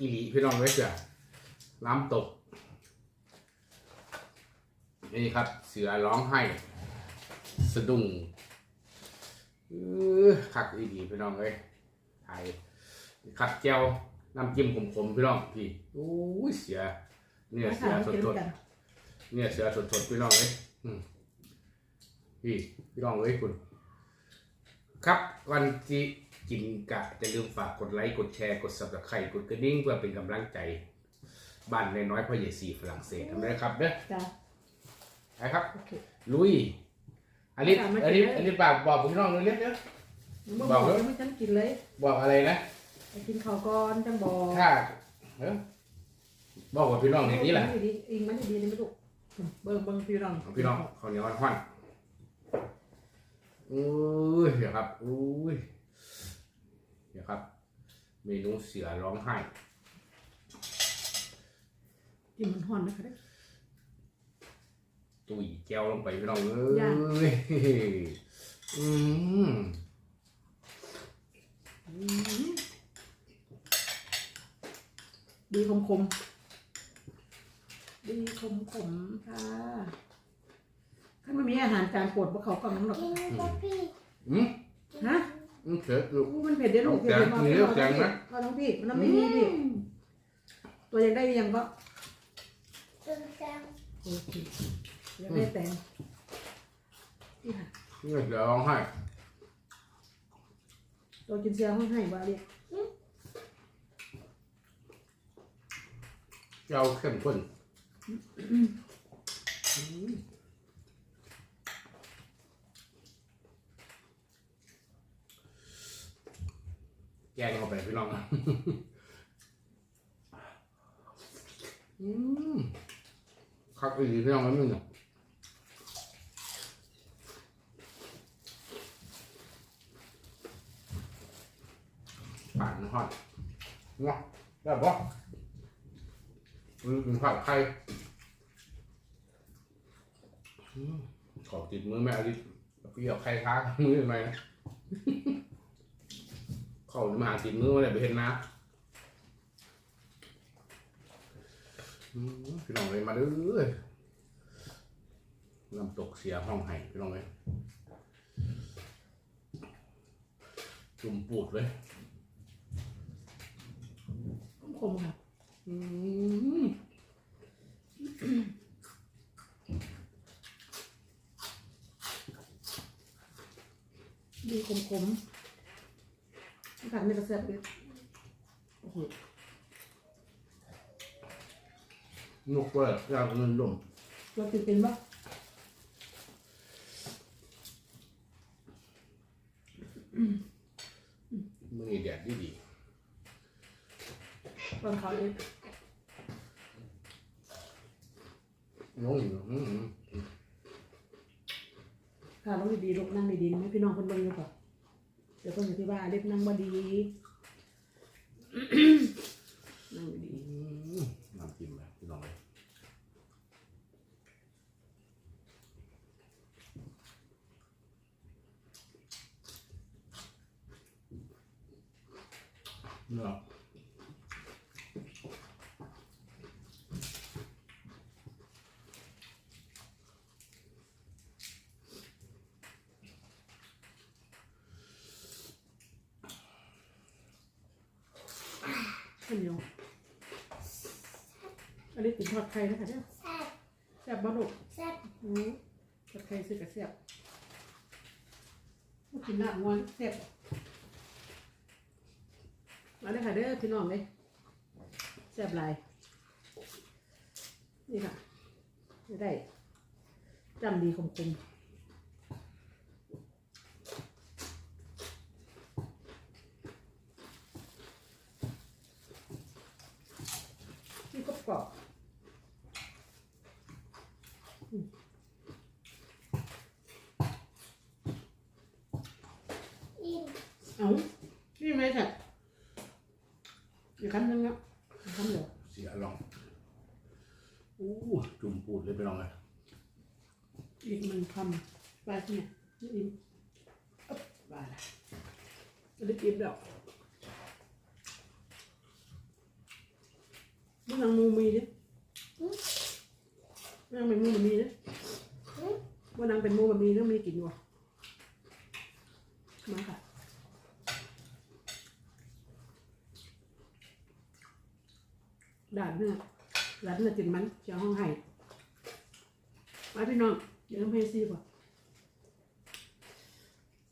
อีหลีพี่น้องไว้เสือน้ำตก นี่ครับ เสือร้องไห้ สะดุ้งเออคักอีหลีพี่น้องเอ้ยไทยคัดแก้วน้ำจิ้มขมๆพี่น้องพี่โอ้ยเสือเนื้อเสือสดๆเนี่ยเสือสดๆพี่น้องเอ้ยอืมพี่พี่น้องเอ้ยคุณ ครับวันที่ กินกะจะลืมฝากกดไลค์กดแชร์กด subscribe กดกระดิ่งเพื่อเป็นกำลังใจ บ้านน้อยๆพ่อใหญ่สีฝรั่งเศสทำได้ครับเด้อจ้ะไปครับ โอเคลุยอันนี้อะไม่อันนี้กินเลยอันนี้บอกบอกพี่น้องเลยเล็กเด้อ มึงบบออกกเลยยังไม่ฉันกินเลยบอกอะไรนะ ไปกินข้าวก่อนจังบอกถ้าเออบอกว่าพี่น้องในนี้แหละมัดีๆอิงมันดีๆนี่ไม่ถูกเบิ่งเบิ่งพี่น้องพี่น้องข้าวเหนียวห้อนๆอุ้ยเดี๋ยวครับอุ้ย เดี๋ยวครับ เมนูเสือร้องไห้กินมันห่อนนะคะเด้อ ตุยแก้วลงไปพี่น้องเอ้ย่างยอืมอืมดีคมคมๆดีคมคมๆค่ะถ้าไม่มีอาหารจานโปรดพวกเขาก็มั้งหรอกอืมฮะ อืมเสร็จลูกอู้มันเผ็ดเด้อลูกเผ็ดแกงเผ็ดเหนียวแกงนะ เอาน้องพี่มันน้ำไม่มีพี่ตัวยังได้ยังก็โอเคยังได้แต่งนี่ค่ะนี่เสือร้องไห้ตัวกินเสียห้องให้บ่าเรียกแก้วเข้มข้น กงเข้าไปพี่น้องนะอืมคักอีหลีพี่น้องแล้วมึงเนี่ยผ่านหอดเนาะได้ปะอืมผัดไข่ขอติดมือแม่อลิศพี่เอาไข่ค้ามือทำไมนะามาหาติดมือมาเลยไปเห็นนะอืมพี่น้องเลยมาเด้อน้ำตกเสียห้องไห้พี่น้องเลยจุ่มปูดเลยคมค่ะอืมดีคมคม ผัดไม่กระเซ็บเลยโอ้โหนกเปิดอยากเงินลมตัวติดเป็นปะมือแดดดีดีตอนเขาเองน้องอยู่อืมค่ะเราดีๆลูกนั่งดีๆไหมพี่น้องคนเบิ่งอยู่ก่อน เดี๋ยวเพิ่นจะที่ว่าเล็บนั่งบดี นั่งดี อืมน้ำจิ้มเลยพี่น้องเลยเนาะ ข้าวเหนียว อันนี้ติดทอดไข่นะคะเนี่ยแซ่บบ่ลูกอืมทอดไข่ซื้อกับแซ่บมากินน้ำงอนแซ่บมาเลยค่ะเด้อพี่น้องเลยแซ่บหลายนี่ค่ะจะได้จำดีคมคมนี่ก็กรอบ เอานี่ไหมค่ะอีกคำหนึงอะอีกคำเดียวเสียลองอู้จุ่มปูดเลยพี่น้องเลยอีกมันคำไปที่เนี่ยนี่อินอ๊บไปละอันนี้กินแล้วมันนางมูมีดิมัน นางเป็นมูมันมีดิว่านางเป็นมูมันมีแล้วมีกลิ่นอยู่ะมาค่ะด่านเนี่ยด่านเนี่ยจินมันเจ้าห้องไห้มาพี่น้องเดี๋ยวต้องเพซีก่อน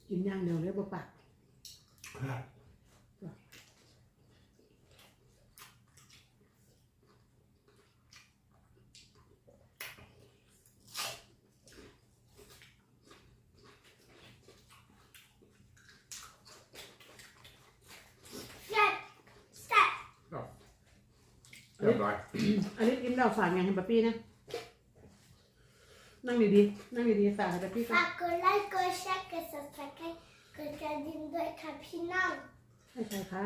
กินอย่างเดียวเลยบ่ปาก เรียบร้อย อันนี้กินแล้วฝากไงให้ป๊าปี้นะ นั่งดีๆ นั่งดีๆฝากให้ป๊าปี้ก่อนฝากกดไลค์กดแชร์กด subscribe กดกระดิ่งด้วยค่ะพี่น้องให้ใครคะ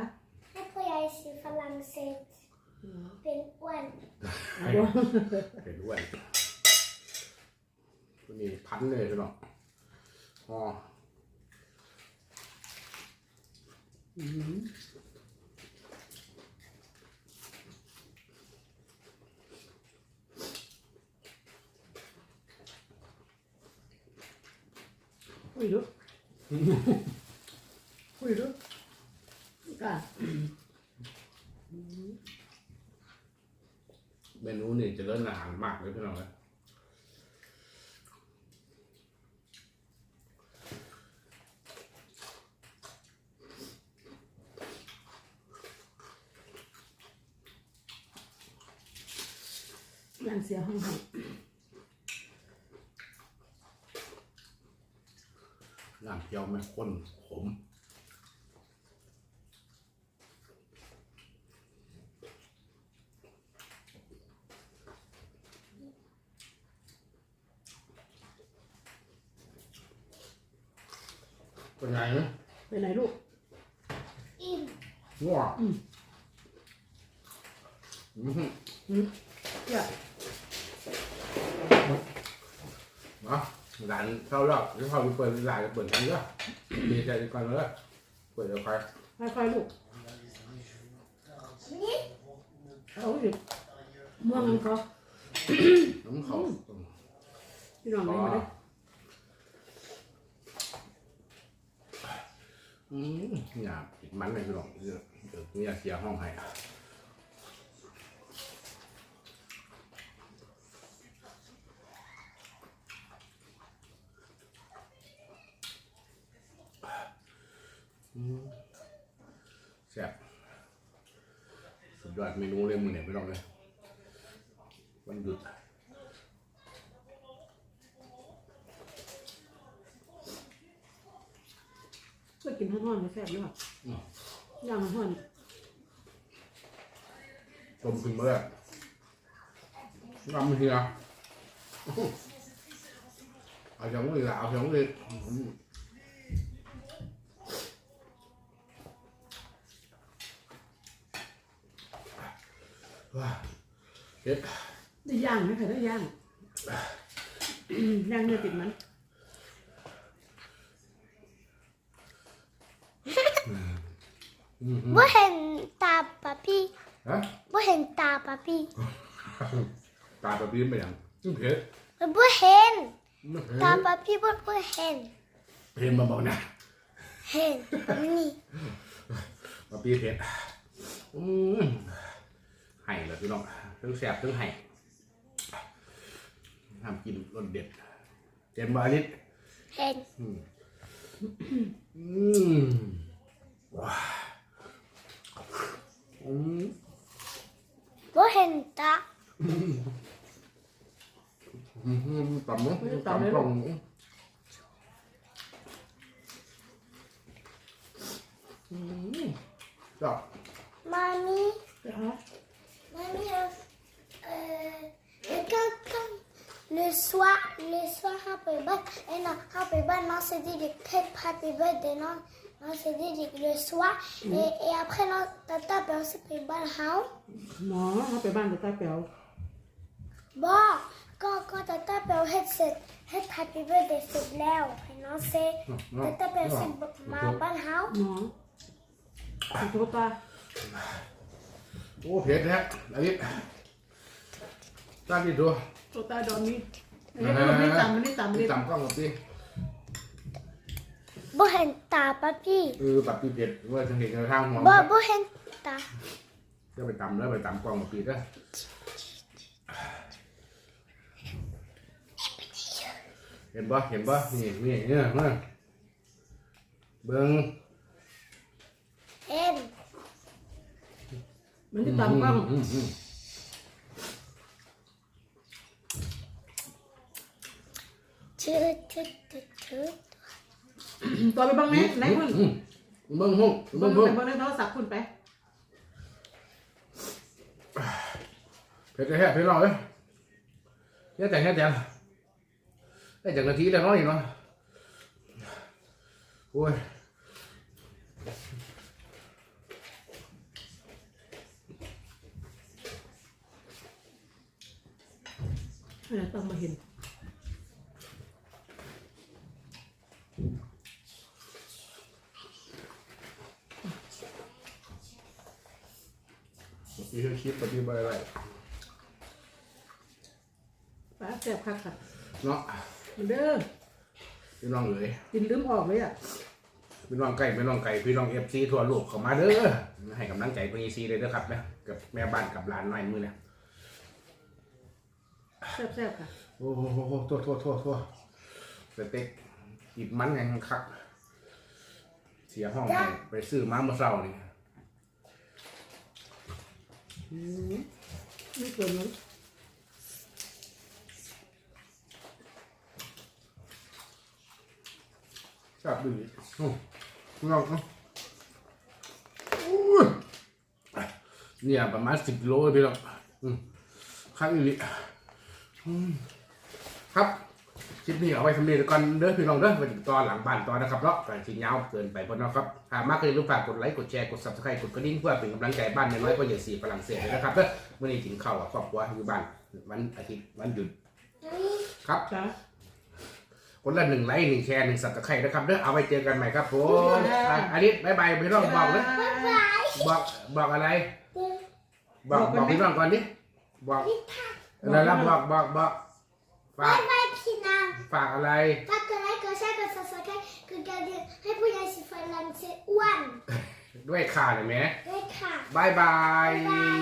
ให้พ่อใหญ่สีฝรั่งเศสเป็นอ้วนเอาเดี๋ยวเป็นด้วยตัวนี้พันเลยพี่น้องอ๋ออืม คุยดูคุยดูค่ะเมนูนี่เจะเลิ่นอาหารมากเลยพี่น้องเลยยังเสียห้องไห้ น้ำเจียวไม่ข้นขมเป็นไงนะไปไหนลูก อิ่มง่วงอืม อื้อหืออืมเจ้าเนาะ ร้านเข้ารอบที่เขาไปเปิดร้านก็เปิดกันเยอะดีใจก่อนเลยเปิดเดี๋ยวใครค่อยๆลูกนี่เอาอีกม่วงมันเขาน้ำเขาพี่น้องเลยมาเลยอืมอย่าปิดมันเลยพี่น้องเดี๋ยวเดี๋ยวนี่เสียห้องให้ แซ่บสุดยอดเมนูเลยมือเนี่ยไม่ต้องเลยวันหยุดช่วยกินห้อนๆไม่แซ่บด้วยย่างห้อนต้มขึ้นมาเลยน้ำเฮียเอาสองเลยละเอาสองเลย ว้าเฮ็ดๆได้ย่างไหมคะได้ย่างย่างเนื้อติดมันอือหือบ่เห็นตาปะพี่ฮะบ่เห็นตาปะพี่ตาแบบนี้ไปยังอืมเผ็ดมันบ่เห็นไม่เผ็ดตาปะพี่บ่บ่เห็นเผ็ดมาบอกนะเห็นแบบนี้มาปีเผ็ดอืม ไห่เลยพี่น้องทั้งแสบทั้งไห่ทำกินรสเด็ดเจนบาลิสเห็นอืมอืมว้าอืมบ่เห็นตาอืมต่ำมั้งต่ำตรงอืมจ้ะมามีจ้า le soir, happy birthday, eh non, happy birthday, non, c'est dit de quel happy birthday, non, non, c'est dit de- le soir, et, et après, non, tata, ben, c'est happy birthday, hein. หมอเขาไปบ้านกับตาแป๋ว Bon, quand, quand tata, ben, head set, head happy birthday, c'est là, et non, c'est, tata, ben, c'est ma bonne, hein. หมอโทษตาโอ้เผ็ดแท้อันนี้ตั้งที่ตัวโทษตาดอนนี้อันนี้ก็ไม่ต่ำไม่ต่ำเลนี่ยต่ำกล้องหมดสิบ่เห็นตาป้าพี่เออปรับปีเผ็ดเมื่อถึงเห็นกระทางหัวบ่บ่เห็นตาจะไปต่ำแล้วไปต่ำกล้องหมดปีแล้วเห็นบ่เห็นบ่นี่นี่เนี่ยมาเบิ้งเอ็มมันไม่ต่ำกล้อง อืมอืมชื่อชื่อชื่อชื่อ ต่อไปบ้างไหมไหนคุณอืมเบิ้งห้องเบิ้เบิ้งงไปห้องเบิ้งในโทรศัพท์คุณไปเผ็ดแท้เผ็ดร้อนเลยแค่แต่แค่แต่ได้จากนาทีแล้วเนาะนี่เนาะโอ้ยเออต้องมาเห็น มีเรื่องคิดปฏิบัติอะไรป้าแซ่บคักค่ะเนาะมันเด้อพี่น้องเอ๋ยกินลืมออกเลยอะพี่น้องไก่พี่น้องไก่พี่น้องเอฟซีทั่วโลกเข้ามาเด้อให้กำลังใจพี่ซีเลยเด้อครับนะกับแม่บ้านกับหลานน้อยมือเนี่ยแซ่บแซ่บค่ะโอ้โหโทษโทษโทษโทษสเต็กอีกมันไงคัก เสียห้องให้ไปซื้อมาเมื่อเช้านี่อืม ไม่เกินนั้นชอบดีโอ้พี่น้องเนาะเนี่ยประมาณสิบโลเลยพี่น้องอืมข้างอีหลิครับ คลิปนี้เอาไว้สำเร็จก่อนเด้อพี่น้องเด้อไปถึงตอนหลังบ้านตอนนะครับเนาะแต่ชิ้นยาวเกินไปพอเนาะครับถ้ามากก็อย่าลืมฝากกดไลค์กดแชร์กด subscribe กดกระดิ่งเพื่อเป็นกำลังใจบ้านน้อยๆก็อย่าสีฝรั่งเศสเลยนะครับเด้อเมื่อนี้ถึงเข้ากับครอบครัวอยู่บ้านวันอาทิตย์วันหยุดครับจ้าคนละหนึ่งไลค์หนึ่งแชร์หนึ่งสับตะไคร้นะครับเด้อเอาไว้เจอกันใหม่ครับผมอะอันนี้บายบายพี่น้องบอกเลยบอกบอกอะไร บอกบอกพี่น้องก่อนดิบอกแล้วแล้วบอกบอกบอกฝาก ฝากอะไรฝากกดไลค์กดแชร์กด subscribe กดกระดิ่งให้ผู้ใหญ่สิฟันลันเซอ้วน ด้วยข่าเลยไหมด้วยค่ะ บายบาย บ๊ายบาย